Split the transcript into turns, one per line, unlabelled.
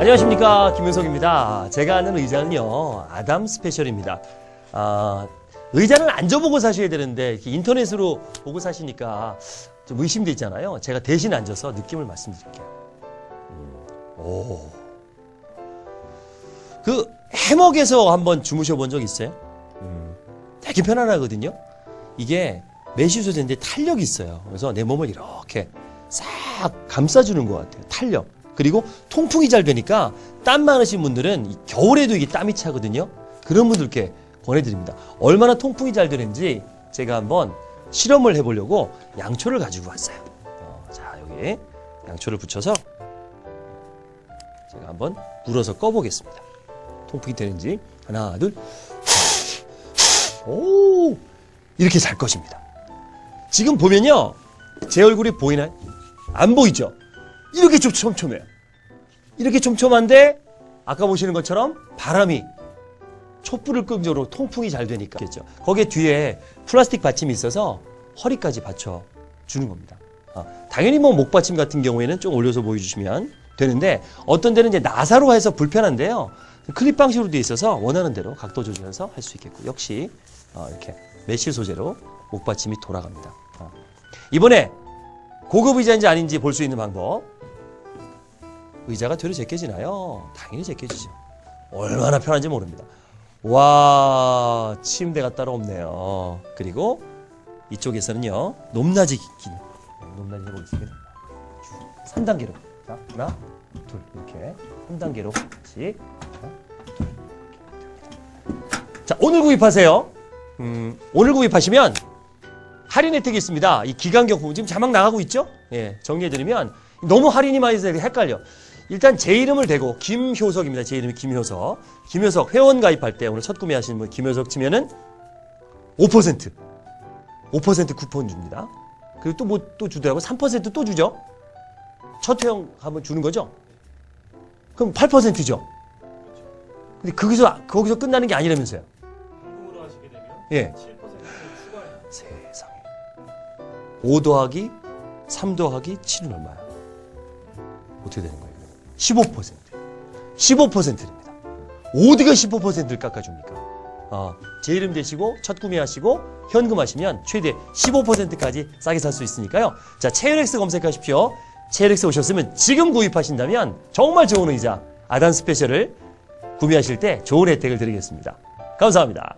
안녕하십니까 김윤석입니다. 제가 아는 의자는요 아담 스페셜입니다. 아, 의자는 앉아보고 사셔야 되는데 인터넷으로 보고 사시니까 좀 의심돼 있잖아요. 제가 대신 앉아서 느낌을 말씀드릴게요. 음, 오, 그 해먹에서 한번 주무셔 본 적 있어요? 음, 되게 편안하거든요. 이게 메쉬 소재인데 탄력이 있어요. 그래서 내 몸을 이렇게 싹 감싸주는 것 같아요. 탄력. 그리고 통풍이 잘 되니까 땀 많으신 분들은 이 겨울에도 이게 땀이 차거든요. 그런 분들께 권해드립니다. 얼마나 통풍이 잘 되는지 제가 한번 실험을 해보려고 양초를 가지고 왔어요. 어, 자 여기 양초를 붙여서 제가 한번 불어서 꺼보겠습니다. 통풍이 되는지 하나 둘. 오 이렇게 잘 것입니다. 지금 보면요 제 얼굴이 보이나요? 안 보이죠? 이렇게 좀 촘촘해요. 이렇게 촘촘한데 아까 보시는 것처럼 바람이 촛불을 정도로 통풍이 잘 되니까 겠죠. 거기에 뒤에 플라스틱 받침이 있어서 허리까지 받쳐 주는 겁니다. 아, 당연히 뭐 목받침 같은 경우에는 좀 올려서 보여주시면 되는데 어떤 데는 이제 나사로 해서 불편한데요. 클립 방식으로 되어 있어서 원하는 대로 각도 조절해서 할 수 있겠고 역시 어, 이렇게 매실 소재로 목받침이 돌아갑니다. 어. 이번에 고급 의자인지 아닌지 볼 수 있는 방법. 의자가 되려 제껴지나요? 당연히 제껴지죠. 얼마나 편한지 모릅니다. 와, 침대가 따로 없네요. 그리고 이쪽에서는요, 높낮이 기능. 네, 높낮이 해보겠습니다. 3단계로. 자, 하나, 둘, 이렇게. 3단계로 같이. 하나, 둘, 이렇게. 자, 오늘 구입하세요. 음, 오늘 구입하시면 할인 혜택이 있습니다. 이 기간경품 지금 자막 나가고 있죠? 예, 정리해드리면 너무 할인이 많이 돼서 헷갈려. 일단 제 이름을 대고 김효석입니다. 제 이름이 김효석. 김효석 회원 가입할 때 오늘 첫 구매하시는 분 김효석 치면은 5% 5% 쿠폰 줍니다. 그리고 또 뭐또 주더라고 3%또 주죠. 첫 회원 한번 주는 거죠. 그럼 8%죠. 근데 거기서 거기서 끝나는 게 아니라면서요.
현금으로 하시게 되면
예.
7% 추가해요.
세상에. 5 더하기 3 더하기 7은 얼마야? 어떻게 되는 거예요? 15%. 15%입니다. 어디가 15%를 깎아줍니까? 어, 제 이름 대시고 첫 구매하시고 현금하시면 최대 15%까지 싸게 살 수 있으니까요. 자, 체열엑스 검색하십시오. 체열엑스 오셨으면 지금 구입하신다면 정말 좋은 의자 아단 스페셜을 구매하실 때 좋은 혜택을 드리겠습니다. 감사합니다.